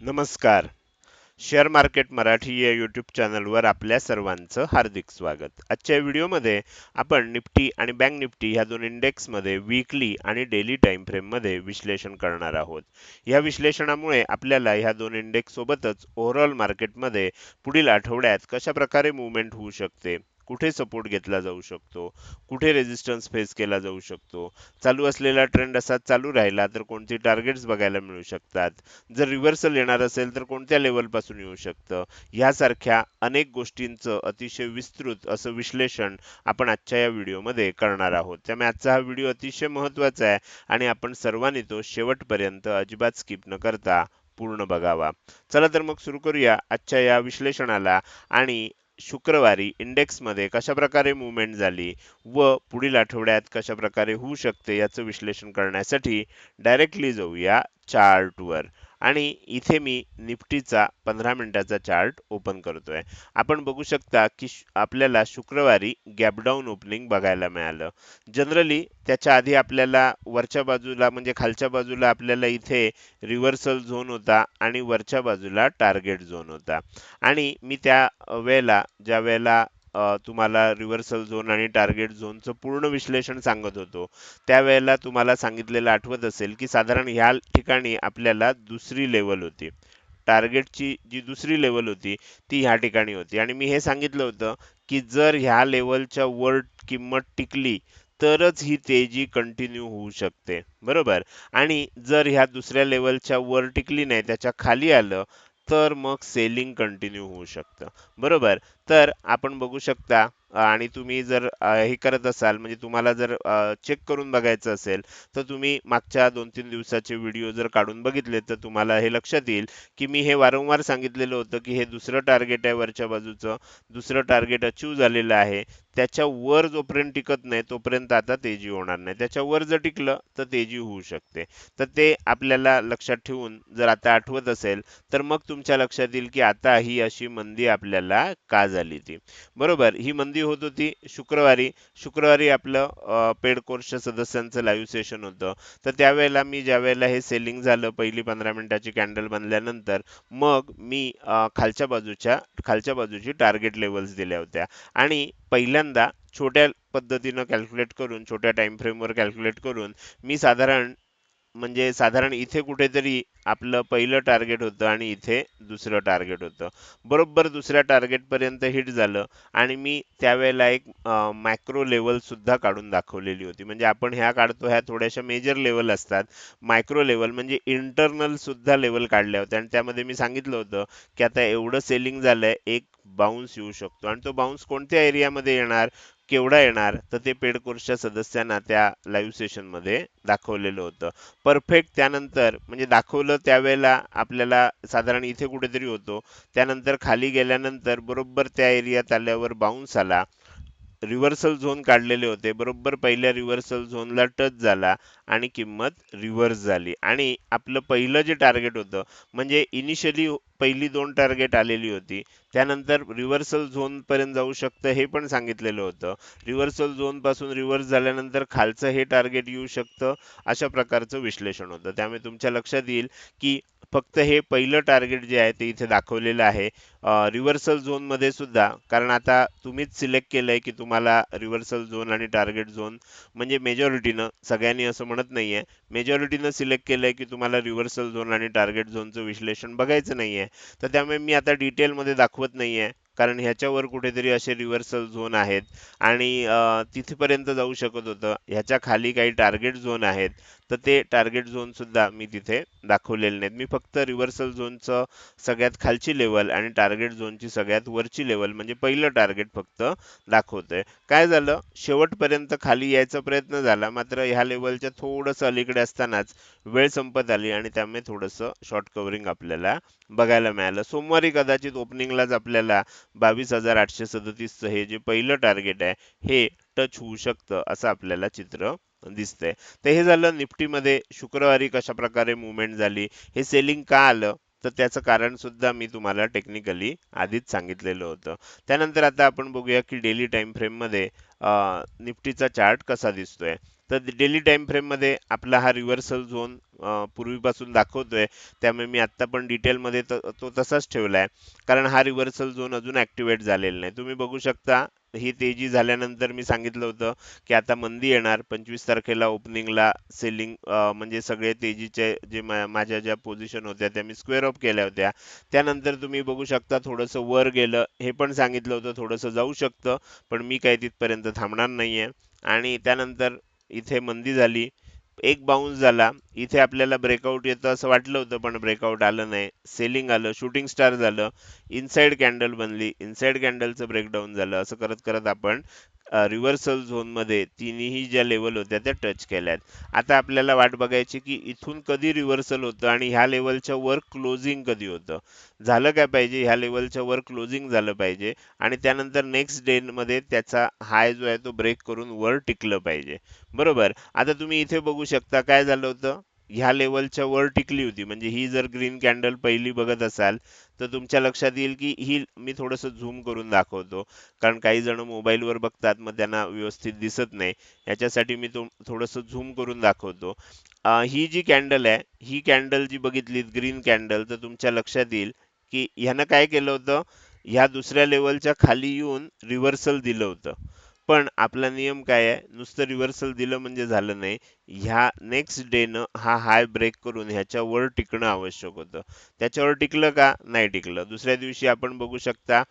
नमस्कार. Share market Marathi या YouTube चॅनलवर आपल्या सर्वांचं हार्दिक स्वागत. आजच्या व्हिडिओमध्ये आपण निफ्टी आणि बँक निफ्टी ह्या दोन इंडेक्समध्ये वीकली आणि डेली टाईम फ्रेममध्ये विश्लेषण करणार आहोत. या विश्लेषणामुळे आपल्याला ह्या दोन इंडेक्स सोबतच ओव्हरऑल मार्केटमध्ये पुढील आठवड्यात कशा प्रकारे मुवमेंट होऊ शकते? कुठे सपोर्ट घेतला जाऊ शकतो? कुठे रेजिस्टन्स फेस केला जाऊ शकतो? चालू असलेला ट्रेंड असा चालू राहिला तर कोणती टार्गेट्स बघायला मिळू शकतात? जर रिव्हर्सल येणार असेल तर कोणत्या लेवलपासून येऊ शकतं? यासारख्या अनेक गोष्टींचं अतिशय विस्तृत असं विश्लेषण आपण आजच्या या व्हिडिओमध्ये करणार आहोत. त्यामुळे आजचा हा व्हिडिओ अतिशय महत्त्वाचा आहे आणि आपण सर्वांनी तो शेवटपर्यंत अजिबात स्किप न करता पूर्ण बघावा. चला तर मग सुरू करूया आजच्या या विश्लेषणाला आणि शुक्रवारी इंडेक्समध्ये कशा प्रकारे मुवमेंट झाली व पुढील आठवड्यात कशा प्रकारे होऊ शकते याचं विश्लेषण करण्यासाठी डायरेक्टली जाऊया चार्टवर आणि इथे मी निफ्टीचा पंधरा मिनिटाचा चार्ट ओपन करतोय. आपण बघू शकता की आपल्याला शुक्रवारी गॅपडाऊन ओपनिंग बघायला मिळालं. जनरली त्याच्या आधी आपल्याला वरच्या बाजूला म्हणजे खालच्या बाजूला आपल्याला इथे रिव्हर्सल झोन होता आणि वरच्या बाजूला टार्गेट झोन होता. आणि मी त्या वेळेला ज्या वेळेला तुम्हाला रिव्हर्सल झोन आणि टार्गेट झोनचं पूर्ण विश्लेषण सांगत होतो. त्यावेळेला तुम्हाला सांगितलेलं आठवत असेल की साधारण ह्या ठिकाणी आपल्याला दुसरी लेवल होती. टार्गेटची जी दुसरी लेवल होती ती ह्या ठिकाणी होती. आणि मी हे सांगितलं होतं की जर ह्या लेवलच्या वर किंमत टिकली तरच ही तेजी कंटिन्यू होऊ शकते. बरोबर? आणि जर ह्या दुसऱ्या लेवलच्या वर टिकली नाही त्याच्याखाली आलं तर मग सेलिंग कंटिन्यू होऊ शकतं. बरोबर? तर आपण बघू शकता आणि तुम्ही जर हे करत असाल म्हणजे तुम्हाला जर चेक करून बघायचं असेल तर तुम्ही मागच्या दोन तीन दिवसाचे व्हिडिओ जर काढून बघितले तर तुम्हाला हे लक्षात येईल की मी हे वारंवार सांगितलेलं होतं की हे दुसरं टार्गेट आहे वरच्या बाजूचं दुसरं टार्गेट अचीव झालेलं आहे त्याच्यावर जोपर्यंत टिकत नाही तोपर्यंत आता तेजी होणार नाही. त्याच्यावर जर टिकलं तर तेजी होऊ शकते. तर ते आपल्याला लक्षात ठेवून जर आता आठवत असेल तर मग तुमच्या लक्षात येईल की आता ही अशी मंदी आपल्याला का झाली ती. बरोबर? ही मंदी होत होती? शुक्रवारी. शुक्रवारी आपलं पेड कोर्सच्या सदस्यांचं लाईव्ह सेशन होतं. तर त्यावेळेला मी ज्या वेळेला हे सेलिंग झालं पहिली पंधरा मिनिटाची कॅन्डल बनल्यानंतर मग मी खालच्या बाजूच्या खालच्या बाजूची टार्गेट लेवल्स दिल्या होत्या. आणि पहिल्यांदा छोट्या पद्धतीनं कॅल्क्युलेट करून छोट्या टाइम फ्रेमवर कॅल्क्युलेट करून मी साधारण म्हणजे साधारण इथे कुठेतरी आपलं पहिलं टार्गेट होतं आणि इथे दुसरं टार्गेट होतं. बरोबर दुसऱ्या टार्गेटपर्यंत हिट झालं आणि मी त्यावेळेला एक मायक्रो लेवल सुद्धा काढून दाखवलेली होती. म्हणजे आपण ह्या काढतो ह्या थोड्याशा मेजर लेवल असतात. मायक्रो लेवल म्हणजे इंटरनल सुद्धा लेवल काढल्या होत्या. आणि त्यामध्ये मी सांगितलं होतं की आता एवढं सेलिंग झालंय एक बाउन्स येऊ शकतो. आणि तो बाउन्स कोणत्या एरियामध्ये येणार? केवढा येणार? तर ते पेड कोर्सच्या सदस्यांना त्या लाईव्ह सेशनमध्ये दाखवलेलं होतं. परफेक्ट त्यानंतर म्हणजे दाखवलं त्यावेळेला आपल्याला साधारण इथे कुठेतरी होतो. त्यानंतर खाली गेल्यानंतर बरोबर त्या एरियात आल्यावर बाउन्स आला. रिव्हर्सल झोन काढलेले होते. बरोबर पहिल्या रिव्हर्सल झोनला टच झाला आणि किंमत रिव्हर्स झाली. आणि आपलं पहिलं जे टार्गेट होतं म्हणजे इनिशियली पहिली दोन टार्गेट आलेली होती. त्यानंतर रिव्हर्सल झोनपर्यंत जाऊ शकतं हे पण सांगितलेलं होतं. रिव्हर्सल झोनपासून रिव्हर्स झाल्यानंतर खालचं हे टार्गेट येऊ शकतं अशा प्रकारचं विश्लेषण होतं. त्यामुळे तुमच्या लक्षात येईल की फक्त हे पहिलं टार्गेट जे आहे ते इथे दाखवलेलं आहे. रिव्हर्सल झोनमध्ये सुद्धा कारण आता तुम्हीच सिलेक्ट केलंय की तुम्हाला रिव्हर्सल झोन आणि टार्गेट झोन म्हणजे मेजॉरिटीनं सगळ्यांनी असं म्हणत नाही आहे मेजॉरिटीनं सिलेक्ट केलंय की तुम्हाला रिव्हर्सल झोन आणि टार्गेट झोनचं विश्लेषण बघायचं नाही आहे तर त्यामुळे मी आता डिटेलमध्ये दाखवत नाहीये. कारण ह्याच्यावर कुठेतरी असे रिव्हर्सल झोन आहेत. आणि तिथेपर्यंत जाऊ शकत होतं. ह्याच्या खाली काही टार्गेट झोन आहेत. तर ते टार्गेट झोन सुद्धा मी तिथे दाखवलेले नाहीत. मी फक्त रिव्हर्सल झोनचं सगळ्यात खालची लेवल आणि टार्गेट झोनची सगळ्यात वरची लेवल म्हणजे पहिलं टार्गेट फक्त दाखवतोय. काय झालं? शेवटपर्यंत खाली यायचा प्रयत्न झाला. मात्र ह्या लेवलच्या थोडंसं अलीकडे असतानाच वेळ संपत आली आणि त्यामुळे थोडंसं शॉर्ट कव्हरिंग आपल्याला बघायला मिळालं. सोमवारी कदाचित ओपनिंगलाच आपल्याला बावीस हजार आठशे सदतीसचं हे जे पहिलं टार्गेट आहे हे टच होऊ शकतं असं आपल्याला चित्र दिसतंय. तर हे झालं निफ्टीमध्ये शुक्रवारी कशा प्रकारे मुवमेंट झाली हे सेलिंग का आलं? तर त्याचं कारण सुद्धा मी तुम्हाला टेक्निकली आधीच सांगितलेलं होतं. त्यानंतर आता आपण बघूया की डेली टाइम फ्रेममध्ये निफ्टीचा चार्ट कसा दिसतोय. तर डेली टाइम फ्रेममध्ये आपला हा रिव्हर्सल झोन पूर्वीपासून दाखवतोय. त्यामुळे मी आता पण डिटेलमध्ये तो तसाच ठेवलाय. कारण हा रिव्हर्सल झोन अजून ॲक्टिवेट झालेला नाही. तुम्ही बघू शकता ही तेजी झाल्यानंतर मी सांगितलं होतं की आता मंदी येणार. पंचवीस तारखेला ओपनिंगला सेलिंग म्हणजे सगळे तेजीचे जे माझ्या ज्या पोझिशन होत्या त्या मी स्क्वेअर ऑफ केल्या होत्या. त्यानंतर तुम्ही बघू शकता थोडंसं वर गेलं. हे पण सांगितलं होतं थोडंसं जाऊ शकतं पण मी काही तिथपर्यंत थांबणार नाहीये. आणि त्यानंतर इथे मंदी झाली. एक बाउन्स झाला. इथे आपल्याला ब्रेकआउट येतं असं वाटलं होतं पण ब्रेकआउट आलं नाही. सेलिंग आलं शूटिंग स्टार झालं. इनसाइड कॅन्डल बनली. इनसाइड कॅन्डलचं ब्रेकडाऊन झालं. असं करत करत आपण रिव्हर्सल झोनमध्ये तिन्ही ज्या लेवल होत्या त्या टच केल्यात. आता आपल्याला वाट बघायची की इथून कधी रिव्हर्सल होतं आणि ह्या लेवलच्या वर क्लोजिंग कधी होतं? झालं काय पाहिजे? ह्या लेवलच्या वर क्लोजिंग झालं पाहिजे आणि त्यानंतर नेक्स्ट डे मध्ये त्याचा हाय जो आहे तो ब्रेक करून वर टिकलं पाहिजे. बरोबर? आता तुम्ही इथे बघू शकता काय झालं होतं? ह्या लेवलच्या वर टिकली होती. म्हणजे ही जर ग्रीन कॅन्डल पहिली बघत असाल तर तुमच्या लक्षात येईल की ही मी थोडंसं झूम करून दाखवतो. कारण काही जण मोबाईलवर बघतात मग त्यांना व्यवस्थित दिसत नाही. याच्यासाठी मी तो थोडंसं झूम करून दाखवतो. ही जी कॅन्डल आहे ही कॅन्डल जी बघितली ग्रीन कॅन्डल तर तुमच्या लक्षात येईल की ह्यानं काय केलं होतं? ह्या दुसऱ्या लेवलच्या खाली येऊन रिव्हर्सल दिलं होतं. पण आपला नियम काय आहे? नुसतं रिव्हर्सल दिलं म्हणजे झालं नाही. ह्या नेक्स्ट डेनं हा हाय ब्रेक करून ह्याच्यावर टिकणं आवश्यक होतं. त्याच्यावर टिकलं का? नाही टिकलं. दुसऱ्या दिवशी आपण बघू शकता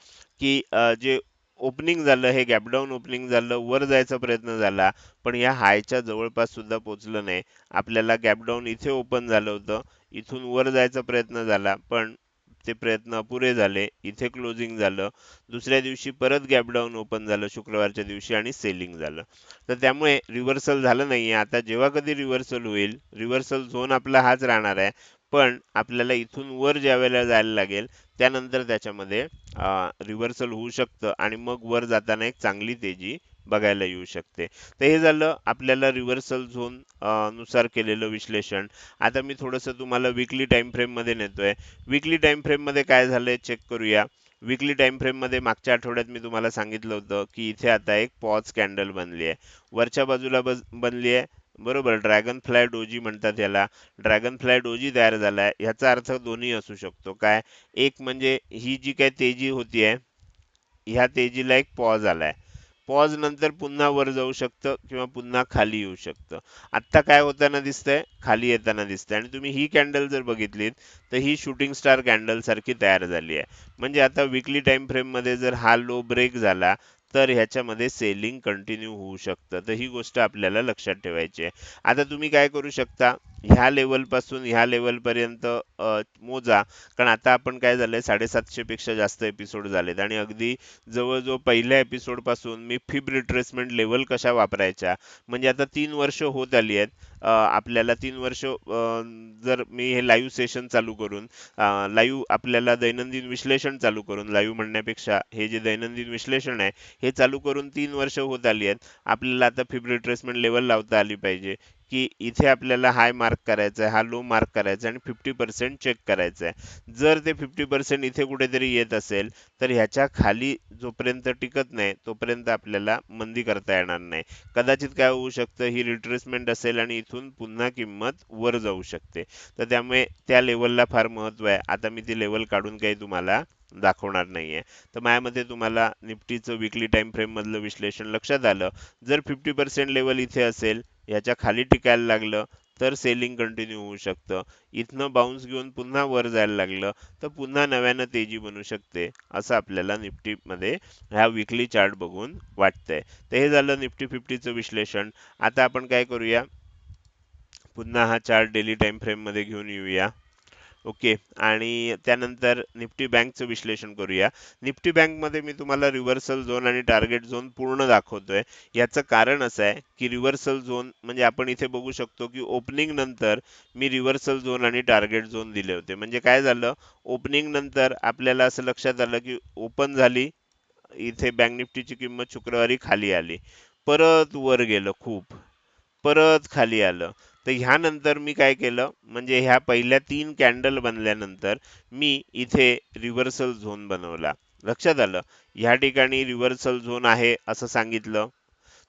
की जे ओपनिंग झालं हे गॅपडाऊन ओपनिंग झालं वर जायचा प्रयत्न झाला पण या हायच्या जवळपास सुद्धा पोचलं नाही. आपल्याला गॅपडाऊन इथे ओपन झालं होतं. इथून वर जायचा प्रयत्न झाला पण ते प्रयत्न अपुरे झाले. इथे क्लोजिंग झालं. दुसऱ्या दिवशी परत गॅप डाऊन ओपन झालं. शुक्रवारच्या दिवशी आणि सेलिंग झालं. तर त्यामुळे रिव्हर्सल झालं नाहीये. आता जेव्हा कधी रिव्हर्सल होईल रिव्हर्सल झोन आपला हाच राहणार आहे. पण आपल्याला इथून वर ज्या वेळेला जायला लागेल त्यानंतर त्याच्यामध्ये रिव्हर्सल होऊ शकतं. आणि मग वर जाताना एक चांगली तेजी बघायला येऊ शकते. तर हे झालं आपल्याला रिव्हर्सल झोननुसार केलेलं विश्लेषण. आता मी थोडंसं तुम्हाला विकली टाइम फ्रेममध्ये नेतोय. विकली टाइम फ्रेममध्ये काय झालंय चेक करूया. विकली टाइम फ्रेममध्ये मागच्या आठवड्यात मी तुम्हाला सांगितलं होतं की इथे आता एक पॉज कॅन्डल बनली आहे. वरच्या बाजूला बनली आहे. बरोबर? ड्रॅगन फ्लाय डोजी म्हणतात याला. ड्रॅगन फ्लाय डोजी तयार झाला आहे ह्याचा अर्थ दोन्ही असू शकतो. काय? एक म्हणजे ही जी काय तेजी होती आहे ह्या तेजीला एक पॉज आलाय. पॉज नंतर पुन्हा वर जाऊ शकतं किंवा पुन्हा खाली येऊ शकतं. आत्ता काय होताना दिसतंय? खाली येताना दिसतंय. आणि तुम्ही ही कॅन्डल जर बघितलीत तर ही शूटिंग स्टार कॅन्डल सारखी तयार झाली आहे. म्हणजे आता विकली टाइम फ्रेममध्ये जर हा लो ब्रेक झाला तर ह्याच्यामध्ये सेलिंग कंटिन्यू होऊ शकतं. तर ही गोष्ट आपल्याला लक्षात ठेवायची आहे. आता तुम्ही काय करू शकता? ह्या लेवलपासून ह्या लेवल पर्यंत मोजा. कारण आता आपण काय झालंय आहे पेक्षा जास्त एपिसोड झालेत. आणि अगदी जवळजवळ पहिल्या एपिसोडपासून मी फिब रिट्रेसमेंट लेवल कशा वापरायच्या? म्हणजे आता तीन वर्ष होत आली आहेत. आपल्याला तीन वर्ष जर मी हे लाईव्ह सेशन चालू करून लाईव्ह आपल्याला दैनंदिन विश्लेषण चालू करून लाईव्ह म्हणण्यापेक्षा हे जे दैनंदिन विश्लेषण आहे हे चालू करून तीन वर्ष होत आली आहेत. आपल्याला आता फिब रिट्रेसमेंट लेवल लावता आली पाहिजे. की इथे आपल्याला हाय मार्क करायचा आहे हा लो मार्क करायचा आहे आणि फिफ्टी पर्सेंट चेक करायचं आहे. जर ते फिफ्टी पर्सेंट इथे कुठेतरी येत असेल तर ह्याच्या खाली जोपर्यंत टिकत नाही तोपर्यंत आपल्याला मंदी करता येणार नाही. कदाचित काय होऊ शकतं ही रिट्रेसमेंट असेल आणि इथून पुन्हा किंमत वर जाऊ शकते. तर त्यामुळे त्या लेवलला फार महत्त्व आहे. आता मी ती लेवल काढून काही तुम्हाला दाखवणार नाहीये. तर माझ्यामध्ये तुम्हाला निफ्टीचं विकली टाइम फ्रेम मधलं विश्लेषण लक्षात आलं. जर फिफ्टी पर्सेंट लेवल इथे असेल याच्या खाली टिकायला लागलं तर सेलिंग कंटिन्यू होऊ शकतं. इथनं बाउन्स घेऊन पुन्हा वर जायला लागलं तर पुन्हा नव्यानं तेजी बनू शकते असं आपल्याला निफ्टी मध्ये ह्या विकली चार्ट बघून वाटतंय. तर हे झालं निफ्टी फिफ्टीचं विश्लेषण. आता आपण काय करूया? पुन्हा हा चार्ट डेली टाइम फ्रेममध्ये घेऊन येऊया. ओके. आणि त्यानंतर निफ्टी बँकचं विश्लेषण करूया. निफ्टी बँकमध्ये मी तुम्हाला रिव्हर्सल झोन आणि टार्गेट झोन पूर्ण दाखवतोय. याचं कारण असं आहे की रिव्हर्सल झोन म्हणजे आपण इथे बघू शकतो की ओपनिंग नंतर मी रिव्हर्सल झोन आणि टार्गेट झोन दिले होते. म्हणजे काय झालं? ओपनिंग नंतर आपल्याला असं लक्षात आलं की ओपन झाली इथे बँक निफ्टीची किंमत शुक्रवारी खाली आली. परत वर गेलं खूप. परत खाली आलं. तर ह्यानंतर मी काय केलं म्हणजे ह्या पहिल्या तीन कॅन्डल बनल्यानंतर मी इथे रिव्हर्सल झोन बनवला. लक्षात आलं? ह्या ठिकाणी रिव्हर्सल झोन आहे असं सांगितलं.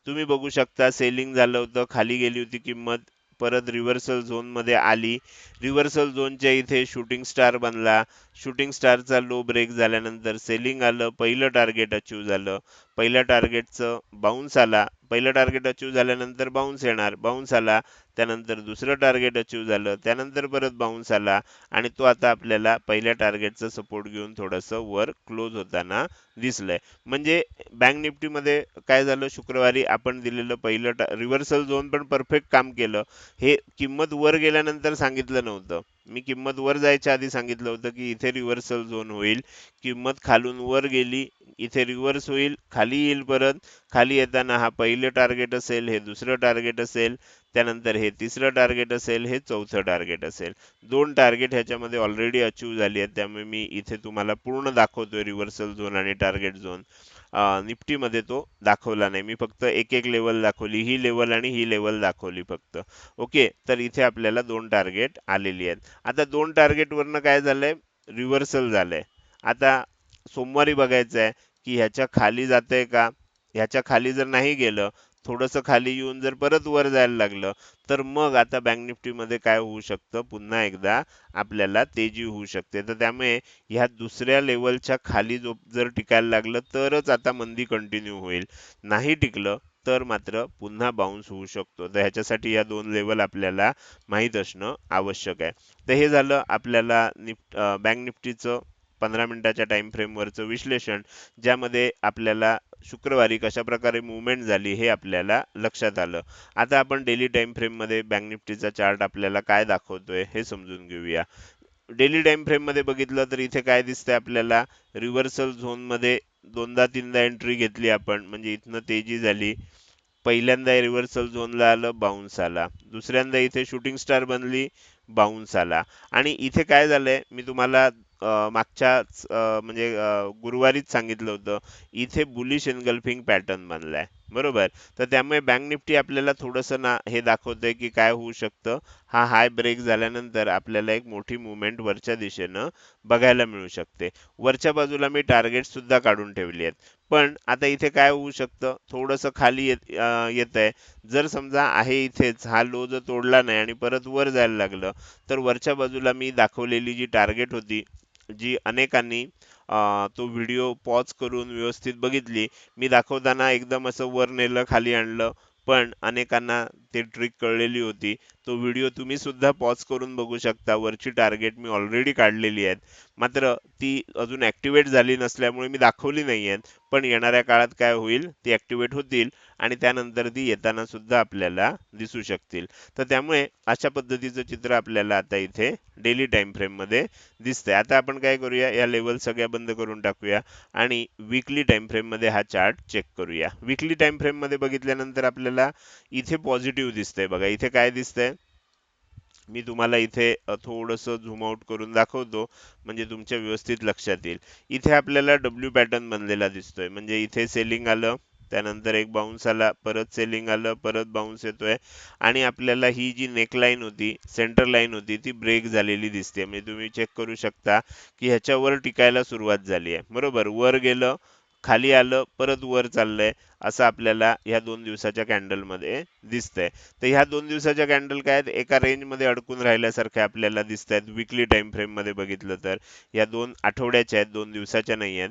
तुम्ही बघू शकता सेलिंग झालं होतं खाली गेली होती किंमत परत रिव्हर्सल झोनमध्ये आली. रिव्हर्सल झोनच्या इथे शूटिंग स्टार बनला. शूटिंग स्टारचा लो ब्रेक झाल्यानंतर सेलिंग आलं पहिलं टार्गेट अचीव झालं. पहिल्या टार्गेटचं बाउन्स आला पहिलं टार्गेट अचीव झाल्यानंतर बाउन्स येणार बाउन्स आला त्यानंतर दुसरं टार्गेट अचीव झालं त्यानंतर परत बाउन्स आला आणि तो आता आपल्याला पहिल्या टार्गेटचा सपोर्ट घेऊन थोडंसं वर क्लोज होताना दिसलंय. म्हणजे बँक निफ्टीमध्ये काय झालं? शुक्रवारी आपण दिलेलं पहिलं रिव्हर्सल झोन पण परफेक्ट काम केलं. हे किंमत वर गेल्यानंतर सांगितलं नव्हतं. मी किंमत वर जायच्या आधी सांगितलं होतं की इथे रिव्हर्सल झोन होईल. किंमत खालून वर गेली इथे रिव्हर्स होईल खाली येईल परत. खाली येताना हा पहिलं टार्गेट असेल हे दुसरं टार्गेट असेल त्यानंतर हे तिसरं टार्गेट असेल हे चौथं टार्गेट असेल. दोन टार्गेट ह्याच्यामध्ये ऑलरेडी अचीव झाली आहेत त्यामुळे मी इथे तुम्हाला पूर्ण दाखवतोय रिव्हर्सल झोन आणि टार्गेट झोन निफ्टीमध्ये तो दाखवला नाही. मी फक्त एक एक लेवल दाखवली ही लेवल आणि ही लेवल दाखवली फक्त. ओके? तर इथे आपल्याला दोन टार्गेट आलेली आहेत. आता दोन टार्गेट वरनं काय झालंय? रिव्हर्सल झालंय. आता सोमवारी बघायचं आहे की ह्याच्या खाली जातंय का? ह्याच्या खाली जर नाही गेलं थोडंसं खाली येऊन जर परत वर जायला लागलं तर मग आता बँक निफ्टीमध्ये काय होऊ शकतं? पुन्हा एकदा आपल्याला तेजी होऊ शकते. तर त्यामुळे ह्या दुसऱ्या लेवलच्या खाली जो जर टिकायला लागलं तरच आता मंदी कंटिन्यू होईल. नाही टिकलं तर मात्र पुन्हा बाउन्स होऊ शकतो. तर ह्याच्यासाठी या दोन लेवल आपल्याला माहीत असणं आवश्यक आहे. तर हे झालं आपल्याला निफ्ट बँक निफ्टीचं पंधरा मिनिटाच्या टाइम फ्रेमवरचं विश्लेषण ज्यामध्ये आपल्याला शुक्रवारी कशाप्रकारे मुवमेंट झाली हे आपल्याला लक्षात आलं. आता आपण डेली टाइम फ्रेममध्ये बँक निफ्टीचा चार्ट आपल्याला काय दाखवतोय हे समजून घेऊया. डेली टाइम फ्रेममध्ये बघितलं तर इथे काय दिसतंय आपल्याला? रिव्हर्सल झोनमध्ये दोनदा तीनदा एंट्री घेतली आपण. म्हणजे इथनं तेजी झाली. पहिल्यांदा रिव्हर्सल झोनला आलं बाउन्स आला. दुसऱ्यांदा इथे शूटिंग स्टार बनली बाउन्स आला. आणि इथे काय झालंय? मी तुम्हाला मागच्याच म्हणजे गुरुवारीच सांगितलं होतं इथे बुलिश एनगल्फिंग पॅटर्न बनलाय. बरोबर? तर त्यामुळे बँक निफ्टी आपल्याला थोडंसं ना हे दाखवतंय की काय होऊ शकतं. हा हाय ब्रेक झाल्यानंतर आपल्याला एक मोठी मुवमेंट वरच्या दिशेनं बघायला मिळू शकते. वरच्या बाजूला मी टार्गेट सुद्धा काढून ठेवली आहेत. पण आता इथे काय होऊ शकतं? थोडंसं खाली येत येत आहे जर समजा आहे इथेच हा लो जर तोडला नाही आणि परत वर जायला लागलं तर वरच्या बाजूला मी दाखवलेली जी टार्गेट होती जी अनेकांनी तो व्हिडिओ पॉज करून व्यवस्थित बघितली. मी दाखवताना एकदम असं वर नेलं खाली आणलं. पण अनेकांना ते ट्रिक कळलेली होती. तो व्हिडिओ तुम्ही सुद्धा पॉज करून बघू शकता. वरची टार्गेट मी ऑलरेडी काढलेली आहेत. मात्र ती अजून ऍक्टिवेट झाली नसल्यामुळे मी दाखवली नाही आहेत पण येणाऱ्या काळात काय होईल? ती ऍक्टिवेट होतील आणि त्यानंतर ती येताना सुद्धा आपल्याला दिसू शकतील. तर त्यामुळे अशा पद्धतीचं चित्र आपल्याला आता इथे डेली टाइम फ्रेममध्ये दिसतंय. आता आपण काय करूया? या लेवल सगळ्या बंद करून टाकूया आणि वीकली टाइम फ्रेममध्ये हा चार्ट चेक करूया. वीकली टाइम फ्रेममध्ये बघितल्यानंतर आपल्याला इथे पॉझिटिव्ह दिसतंय. बघा इथे काय दिसतंय? मी तुम्हाला इथे थोडंसं झूम आउट करून दाखवतो. म्हणजे तुमच्या व्यवस्थित लक्षात येईल. इथे आपल्याला डब्ल्यू पॅटर्न बनलेला दिसतोय. म्हणजे इथे सेलिंग आलं त्यानंतर एक बाउन्स आला परत सेलिंग आलं परत बाउन्स येतोय. आणि आपल्याला ही जी नेकलाईन होती सेंटर लाईन होती ती ब्रेक झालेली दिसते. म्हणजे तुम्ही चेक करू शकता की ह्याच्यावर टिकायला सुरुवात झाली आहे. बरोबर? वर गेलं खाली आलं परत वर चाललंय असं आपल्याला ह्या दोन दिवसाच्या कॅन्डलमध्ये दिसतंय. तर ह्या दोन दिवसाच्या कॅन्डल काय आहेत? एका रेंजमध्ये अडकून राहिल्यासारख्या आपल्याला दिसत आहेत विकली टाइम फ्रेममध्ये बघितलं तर. या दोन आठवड्याच्या आहेत दोन दिवसाच्या नाही आहेत.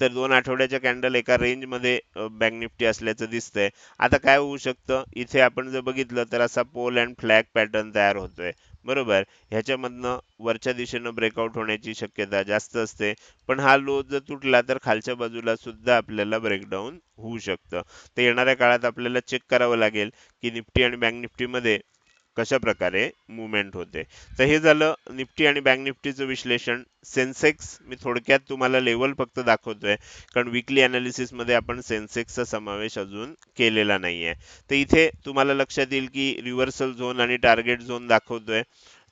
तर दोन आठवड्याच्या कॅन्डल एका रेंजमध्ये बँक निफ्टी असल्याचं दिसतंय. आता काय होऊ शकतं? इथे आपण जर बघितलं तर असा पोल अँड फ्लॅग पॅटर्न तयार होतोय. बरोबर? ह्याच्यामधनं वरच्या दिशेनं ब्रेकआउट होण्याची शक्यता जास्त असते. पण हा लो जर तुटला तर खालच्या बाजूला सुद्धा आपल्याला ब्रेकडाऊन होऊ शकतं. तर येणाऱ्या काळात आपल्याला चेक करावं लागेल की निफ्टी आणि बँक निफ्टीमध्ये कशा प्रकारे मुवमेंट होते. तर हे झालं निफ्टी आणि बँक निफ्टीचं विश्लेषण. सेन्सेक्स मी थोडक्यात तुम्हाला लेवल फक्त दाखवतोय कारण विकली अनालिसिसमध्ये आपण सेन्सेक्सचा समावेश अजून केलेला नाहीये. तर इथे तुम्हाला लक्षात येईल की रिव्हर्सल झोन आणि टार्गेट झोन दाखवतोय.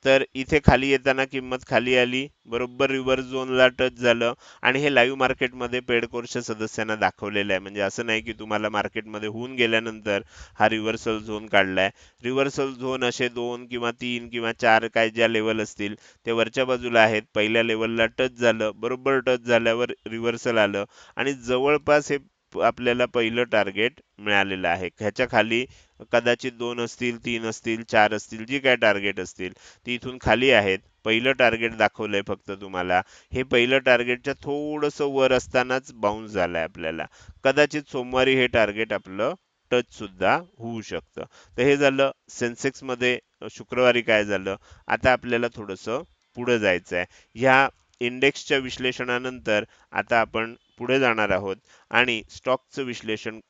तर इथे खाली येताना किंमत खाली आली. बरोबर रिव्हर्स झोनला टच झालं. आणि हे लाईव्ह मार्केटमध्ये पेड कोर्सच्या सदस्यांना दाखवलेलं आहे. म्हणजे असं नाही की तुम्हाला मार्केटमध्ये होऊन गेल्यानंतर हा रिव्हर्सल झोन काढलाय. रिव्हर्सल झोन असे दोन किंवा तीन किंवा चार काय ज्या लेवल असतील ते वरच्या बाजूला आहेत. पहिल्या लेवलला टच झालं. बरोबर टच झाल्यावर रिव्हर्सल आलं. आणि जवळपास हे आपल्याला पहिलं टार्गेट मिळालेलं आहे. ह्याच्या खाली कदाचित दोन असतील तीन असतील चार असतील जी काय टार्गेट असतील ती इथून खाली आहेत. पहिलं टार्गेट दाखवलंय फक्त तुम्हाला. हे पहिलं टार्गेटच्या थोडंसं वर असतानाच बाउन्स झालंय आपल्याला. कदाचित सोमवारी हे टार्गेट आपलं टच सुद्धा होऊ शकतं. तर हे झालं सेन्सेक्समध्ये शुक्रवारी काय झालं? आता आपल्याला थोडंसं पुढे जायचं आहे ह्या इंडेक्सच्या विश्लेषणानंतर आता आपण पुढे जाणार आहोत. आणि स्टॉकचं विश्लेषण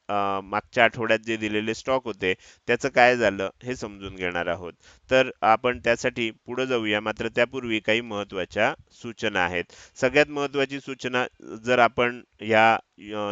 मागच्या आठवड्यात जे दिलेले स्टॉक होते त्याचं काय झालं हे समजून घेणार आहोत. तर आपण त्यासाठी पुढे जाऊया. मात्र त्यापूर्वी काही महत्त्वाच्या सूचना आहेत. सगळ्यात महत्त्वाची सूचना जर आपण या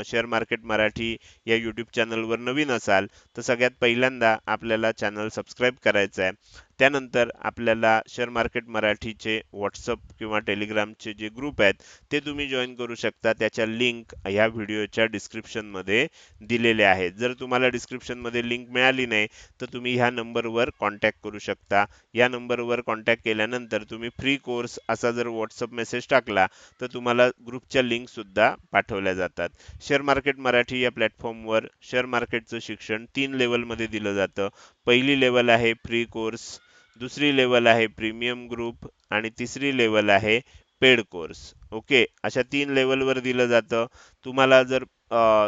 शेअर मार्केट मराठी या यूट्यूब चॅनलवर नवीन असाल तर सगळ्यात पहिल्यांदा आपल्याला चॅनल सबस्क्राईब करायचं आहे. त्यानंतर आपल्याला शेअर मार्केट मराठीचे व्हॉट्सअप किंवा टेलिग्रामचे जे ग्रुप आहेत ते तुम्ही जॉईन करू शकता. त्याच्या लिंक ह्या व्हिडिओच्या डिस्क्रिप्शनमध्ये दिलेले आहेत. जर तुम्हाला डिस्क्रिप्शनमध्ये लिंक मिळाली नाही तर तुम्ही ह्या नंबरवर कॉन्टॅक्ट करू शकता. या नंबरवर कॉन्टॅक्ट केल्यानंतर तुम्ही फ्री कोर्स असा जर व्हॉट्सअप मेसेज टाकला तर तुम्हाला ग्रुपच्या लिंक सुद्धा पाठवल्या जातात. शेअर मार्केट मराठी या प्लॅटफॉर्मवर शेअर मार्केटचं शिक्षण तीन लेवलमध्ये दिलं जातं. पहिली लेवल आहे फ्री कोर्स दुसरी लेवल आहे प्रीमियम ग्रुप आणि तिसरी लेवल आहे पेड कोर्स ओके अशा तीन लेवलवर दिलं जातं. तुम्हाला जर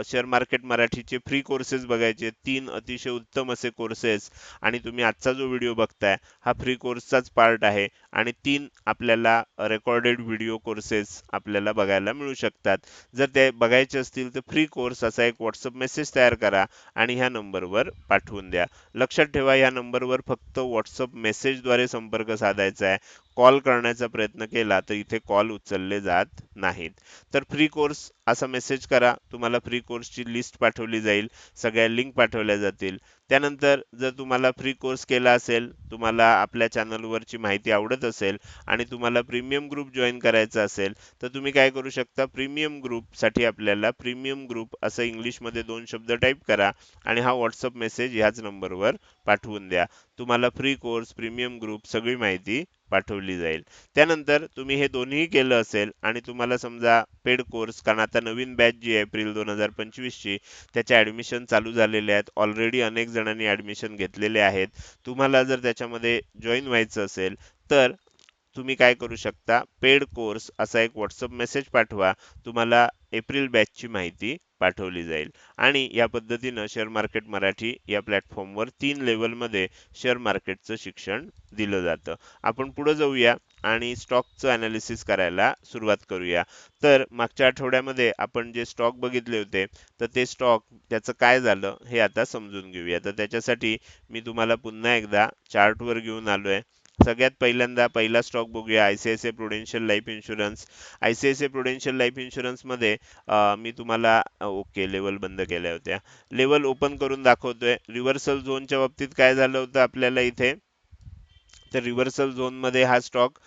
शेअर मार्केट मराठीचे फ्री कोर्सेस बघायचे तीन अतिशय उत्तम असे कोर्सेस आणि तुम्ही आजचा जो व्हिडिओ बघताय हा फ्री कोर्सचाच पार्ट आहे आणि तीन आपल्याला रेकॉर्डेड व्हिडिओ कोर्सेस आपल्याला बघायला मिळू शकतात. जर ते बघायचे असतील तर फ्री कोर्स असा एक व्हॉट्सअप मेसेज तयार करा आणि ह्या नंबरवर पाठवून द्या. लक्षात ठेवा या नंबरवर फक्त व्हॉट्सअप मेसेजद्वारे संपर्क साधायचा आहे. कॉल करण्याचा प्रयत्न केला तर इथे कॉल उचलले जात नाहीत. तर फ्री कोर्स असा मेसेज करा. तुम्हाला फ्री कोर्सची लिस्ट पाठवली जाईल. सगळ्या लिंक पाठवल्या जातील. त्यानंतर जर तुम्हाला फ्री कोर्स केला असेल तुम्हाला आपल्या चॅनलवरची माहिती आवडत असेल आणि तुम्हाला प्रीमियम ग्रुप जॉईन करायचा असेल तर तुम्ही काय करू शकता? प्रीमियम ग्रुपसाठी आपल्याला प्रीमियम ग्रुप असं इंग्लिशमध्ये दोन शब्द टाईप करा आणि हा व्हॉट्सअप मेसेज ह्याच नंबरवर पाठवून द्या. तुम्हाला फ्री कोर्स प्रीमियम ग्रुप सगळी माहिती पाठवली जाईल. त्यानंतर तुम्ही हे दोन्ही केलं असेल आणि तुम्हाला समजा पेड कोर्स कारण आता नवीन बॅच जी एप्रिल दोन हजार पंचवीसची त्याचे ॲडमिशन चालू झालेले आहेत. ऑलरेडी अनेक जणांनी ॲडमिशन घेतलेले आहेत. तुम्हाला जर त्याच्यामध्ये जॉईन व्हायचं असेल तर तुम्ही काय करू शकता? पेड कोर्स असा एक व्हॉट्सअप मेसेज पाठवा. तुम्हाला एप्रिल बॅचची माहिती पाठवली जाईल. आणि या पद्धतीनं शेअर मार्केट मराठी या प्लॅटफॉर्मवर तीन लेवलमध्ये शेअर मार्केटचं शिक्षण दिलं जातं. आपण पुढे जाऊया आणि स्टॉकचं अनालिसिस करायला सुरुवात करूया. तर मागच्या आठवड्यामध्ये आपण जे स्टॉक बघितले होते तर ते स्टॉक त्याचं काय झालं हे आता समजून घेऊया. तर त्याच्यासाठी मी तुम्हाला पुन्हा एकदा चार्टवर घेऊन आलोय. सगळ्यात पहिल्यांदा पहिला स्टॉक बघूया ICICI Prudential Life Insurance ICICI Prudential Life इन्शुरन्समध्ये मी तुम्हाला ओके लेवल बंद केल्या होत्या. लेवल ओपन करून दाखवतोय. रिव्हर्सल झोनच्या बाबतीत काय झालं होतं आपल्याला इथे? तर रिव्हर्सल झोनमध्ये हा स्टॉक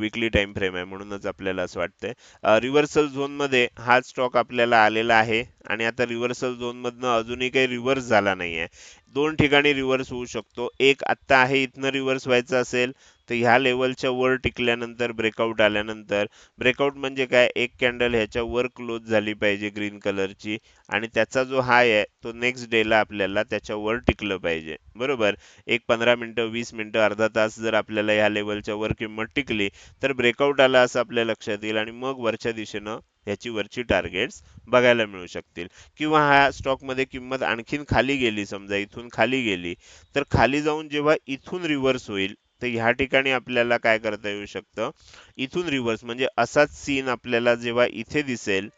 विकली टाइम फ्रेम आहे म्हणूनच आपल्याला असं वाटतंय. रिव्हर्सल झोनमध्ये हा स्टॉक आपल्याला आलेला आहे आणि आता रिव्हर्सल झोनमधनं अजूनही काही रिव्हर्स झाला नाहीये. दोन ठिकाणी रिव्हर्स होऊ शकतो. एक आत्ता आहे इथनं रिव्हर्स व्हायचं असेल तर ह्या लेवलच्या वर टिकल्यानंतर ब्रेकआउट आल्यानंतर ब्रेकआउट म्हणजे काय? एक कॅन्डल ह्याच्या वर क्लोज झाली पाहिजे ग्रीन कलरची आणि त्याचा जो हाय आहे तो नेक्स्ट डेला आपल्याला त्याच्या वर टिकलं पाहिजे. बरोबर? एक पंधरा मिनटं वीस मिनटं अर्धा तास जर आपल्याला ह्या लेवलच्या वर किंमत टिकली तर ब्रेकआउट आला असं आपल्या लक्षात येईल आणि मग वरच्या दिशेनं ह्याची वरची टार्गेट्स बघायला मिळू शकतील. किंवा ह्या स्टॉकमध्ये किंमत आणखीन खाली गेली समजा इथून खाली गेली तर खाली जाऊन जेव्हा इथून रिव्हर्स होईल तर ह्या ठिकाणी आपल्याला काय करता येऊ शकतं? इथून रिव्हर्स म्हणजे असाच सीन आपल्याला जेव्हा इथे दिसेल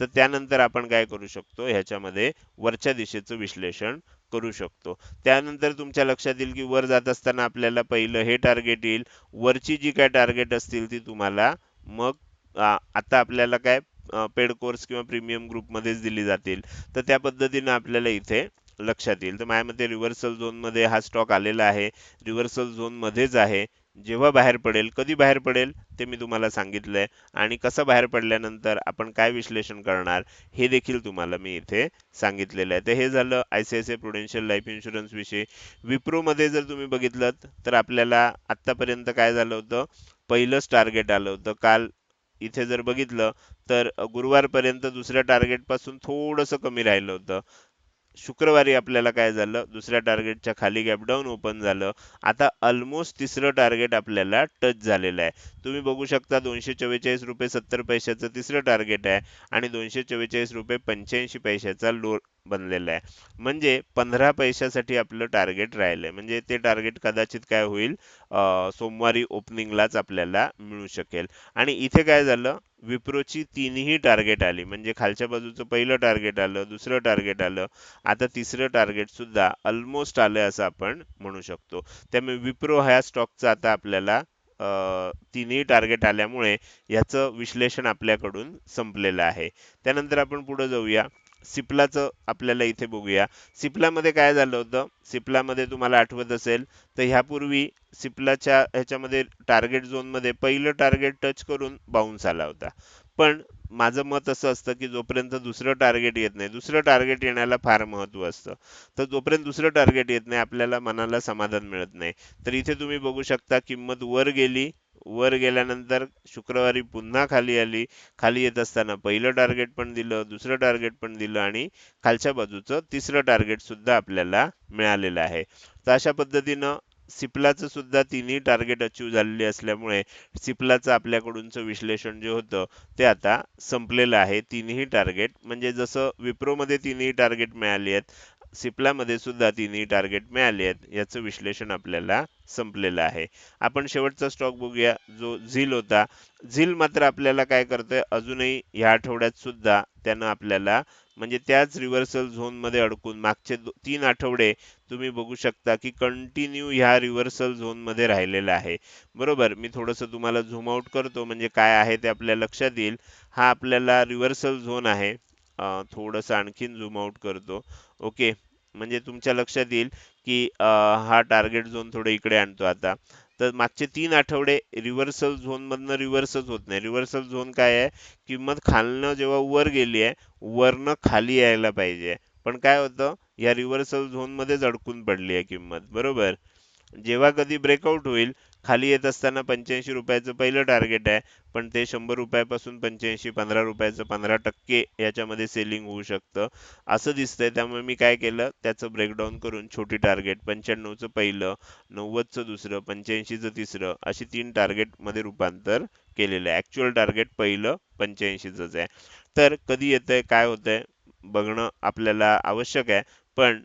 तर त्यानंतर आपण काय करू शकतो? ह्याच्यामध्ये वरच्या दिशेचं विश्लेषण करू शकतो. त्यानंतर तुमच्या लक्षात येईल की वर जात असताना आपल्याला पहिलं हे टार्गेट येईल. वरची जी काय टार्गेट असतील ती तुम्हाला मग आता आपल्याला काय पेड कोर्स किंवा प्रीमियम ग्रुपमध्येच दिली जातील. तर त्या पद्धतीने आपल्याला इथे लक्षात येईल. तर माझ्या मते रिव्हर्सल झोनमध्ये हा स्टॉक आलेला आहे. रिव्हर्सल झोनमध्येच आहे. जेव्हा बाहेर पडेल कधी बाहेर पडेल ते मी तुम्हाला सांगितलंय. आणि कसं बाहेर पडल्यानंतर आपण काय विश्लेषण करणार हे देखील तुम्हाला मी इथे सांगितलेलं आहे. तर हे झालं ICICI Prudential life Insurance विषयी. विप्रोमध्ये जर तुम्ही बघितलं तर आपल्याला आत्तापर्यंत काय झालं होतं? पहिलंच टार्गेट आलं होतं. काल इथे जर बघितलं तर गुरुवारपर्यंत दुसऱ्या टार्गेटपासून थोडंसं कमी राहिलं होतं. शुक्रवारी आपल्याला काय झालं? दुसऱ्या टार्गेटच्या खाली गॅपडाऊन ओपन झालं. आता ऑलमोस्ट तिसरं टार्गेट आपल्याला टच झालेलं आहे. तुम्ही बघू शकता दोनशे चव्वेचाळीस रुपये सत्तर पैशाचं तिसरं टार्गेट आहे आणि दोनशे चव्वेचाळीस रुपये पंच्याऐंशी पैशाचा लो बनलेलं आहे. म्हणजे पंधरा पैशासाठी आपलं टार्गेट राहिलंय. म्हणजे ते टार्गेट कदाचित काय होईल? सोमवारी ओपनिंगलाच आपल्याला मिळू शकेल. आणि इथे काय झालं? विप्रोची तीनही टार्गेट आली. म्हणजे खालच्या बाजूचं पहिलं टार्गेट आलं दुसरं टार्गेट आलं. आता तिसरं टार्गेट सुद्धा ऑलमोस्ट आलं असं आपण म्हणू शकतो. त्यामुळे विप्रो ह्या स्टॉकचा आता आपल्याला तिन्ही टार्गेट आल्यामुळे याचं विश्लेषण आपल्याकडून संपलेलं आहे. त्यानंतर आपण पुढे जाऊया. सिप्लाचं आपल्याला इथे बघूया. सिप्लामध्ये काय झालं होतं? सिप्लामध्ये तुम्हाला आठवत असेल तर ह्यापूर्वी सिप्लाच्या ह्याच्यामध्ये टार्गेट झोनमध्ये पहिलं टार्गेट टच करून बाउन्स आला होता. पण माझं मत असं असतं की जोपर्यंत दुसरं टार्गेट येत नाही दुसरं टार्गेट येण्याला फार महत्त्व असतं. तर जोपर्यंत दुसरं टार्गेट येत नाही आपल्याला मनाला समाधान मिळत नाही. तर इथे तुम्ही बघू शकता किंमत वर गेली वर गेल्यानंतर शुक्रवारी पुन्हा खाली आली. खाली येत असताना पहिलं टार्गेट पण दिलं दुसरं टार्गेट पण दिलं आणि खालच्या बाजूचं तिसरं टार्गेट सुद्धा आपल्याला मिळालेलं आहे. तर अशा पद्धतीनं सिप्लाचं सुद्धा तिन्ही टार्गेट अचीव झालेली असल्यामुळे सिप्लाचं आपल्याकडूनचं विश्लेषण जे होतं ते आता संपलेलं आहे. तिन्ही टार्गेट म्हणजे जसं विप्रोमध्ये तिन्ही टार्गेट मिळाली आहेत सिप्लामध्ये सुद्धा तिन्ही टार्गेट मिळाले आहेत. याचं विश्लेषण आपल्याला संपलेलं आहे. आपण शेवटचा स्टॉक बघूया. जो झील होता झील मात्र आपल्याला काय करतोय? अजूनही ह्या आठवड्यात सुद्धा त्यानं आपल्याला म्हणजे त्याच रिव्हर्सल झोनमध्ये अडकून मागचे दो- तीन आठवडे तुम्ही बघू शकता की कंटिन्यू ह्या रिव्हर्सल झोनमध्ये राहिलेला आहे. बरोबर? मी थोडंसं तुम्हाला झूम आउट करतो. म्हणजे काय आहे ते आपल्या लक्षात येईल. हा आपल्याला रिव्हर्सल झोन आहे. थोडंसं आणखीन झूम आउट करतो. ओके म्हणजे तुमच्या लक्षात येईल की हा टार्गेट झोन थोडं इकडे आणतो आता. तर मागचे तीन आठवडे रिव्हर्सल झोन मधनं रिव्हर्सच होत नाही. रिव्हर्सल झोन काय आहे? किंमत खालनं जेव्हा वर गेली आहे वरनं खाली यायला पाहिजे पण काय होतं? या रिव्हर्सल झोन मध्येच अडकून पडली आहे किंमत. बरोबर? जेव्हा कधी ब्रेकआउट होईल खाली येत असताना पंच्याऐंशी रुपयाचं पहिलं टार्गेट आहे पण ते शंभर रुपयापासून पंच्याऐंशी पंधरा रुपयाचं पंधरा टक्के याच्यामध्ये सेलिंग होऊ शकतं. असं दिसतंय. त्यामुळे मी काय केलं? त्याचं ब्रेकडाऊन करून छोटी टार्गेट पंच्याण्णवचं पहिलं नव्वदचं दुसरं पंच्याऐंशीचं तिसरं अशी तीन टार्गेटमध्ये रूपांतर केलेलं आहे. ऍक्च्युअल टार्गेट पहिलं पंच्याऐंशीचंच आहे. तर कधी येतंय काय होतंय बघणं आपल्याला आवश्यक आहे. पण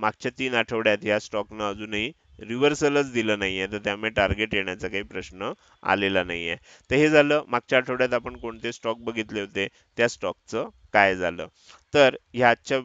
मागच्या तीन आठवड्यात या स्टॉकनं अजूनही रिव्हर्सलच दिलं नाहीये. तर त्यामुळे टार्गेट येण्याचा काही प्रश्न आलेला नाहीये. तर हे झालं. मागच्या आठवड्यात आपण कोणते स्टॉक बघितले होते? त्या स्टॉकचं काय झालं? तर ह्या आजच्या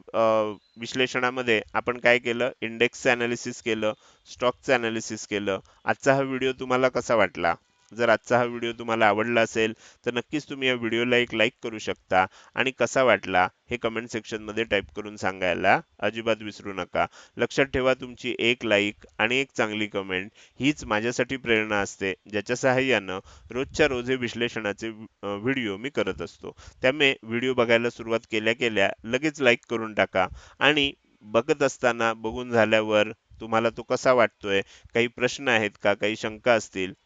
विश्लेषणामध्ये आपण काय केलं? इंडेक्सचं अनालिसिस केलं. स्टॉकचं अनालिसिस केलं. आजचा हा व्हिडिओ तुम्हाला कसा वाटला? जर आजचा हा व्हिडिओ तुम्हाला आवडला असेल तर नक्कीच तुम्ही या व्हिडिओला एक लाईक करू शकता. आणि कसा वाटला हे कमेंट सेक्शनमध्ये टाईप करून सांगायला अजिबात विसरू नका. लक्षात ठेवा तुमची एक लाईक आणि एक चांगली कमेंट हीच माझ्यासाठी प्रेरणा असते ज्याच्या सहाय्यानं रोजच्या रोज हे विश्लेषणाचे व्हिडिओ मी करत असतो. त्यामुळे व्हिडिओ बघायला सुरुवात केल्या केल्या लगेच लाईक करून टाका. आणि बघत असताना बघून झाल्यावर तुम्हाला तो कसा वाटतोय काही प्रश्न आहेत का काही शंका असतील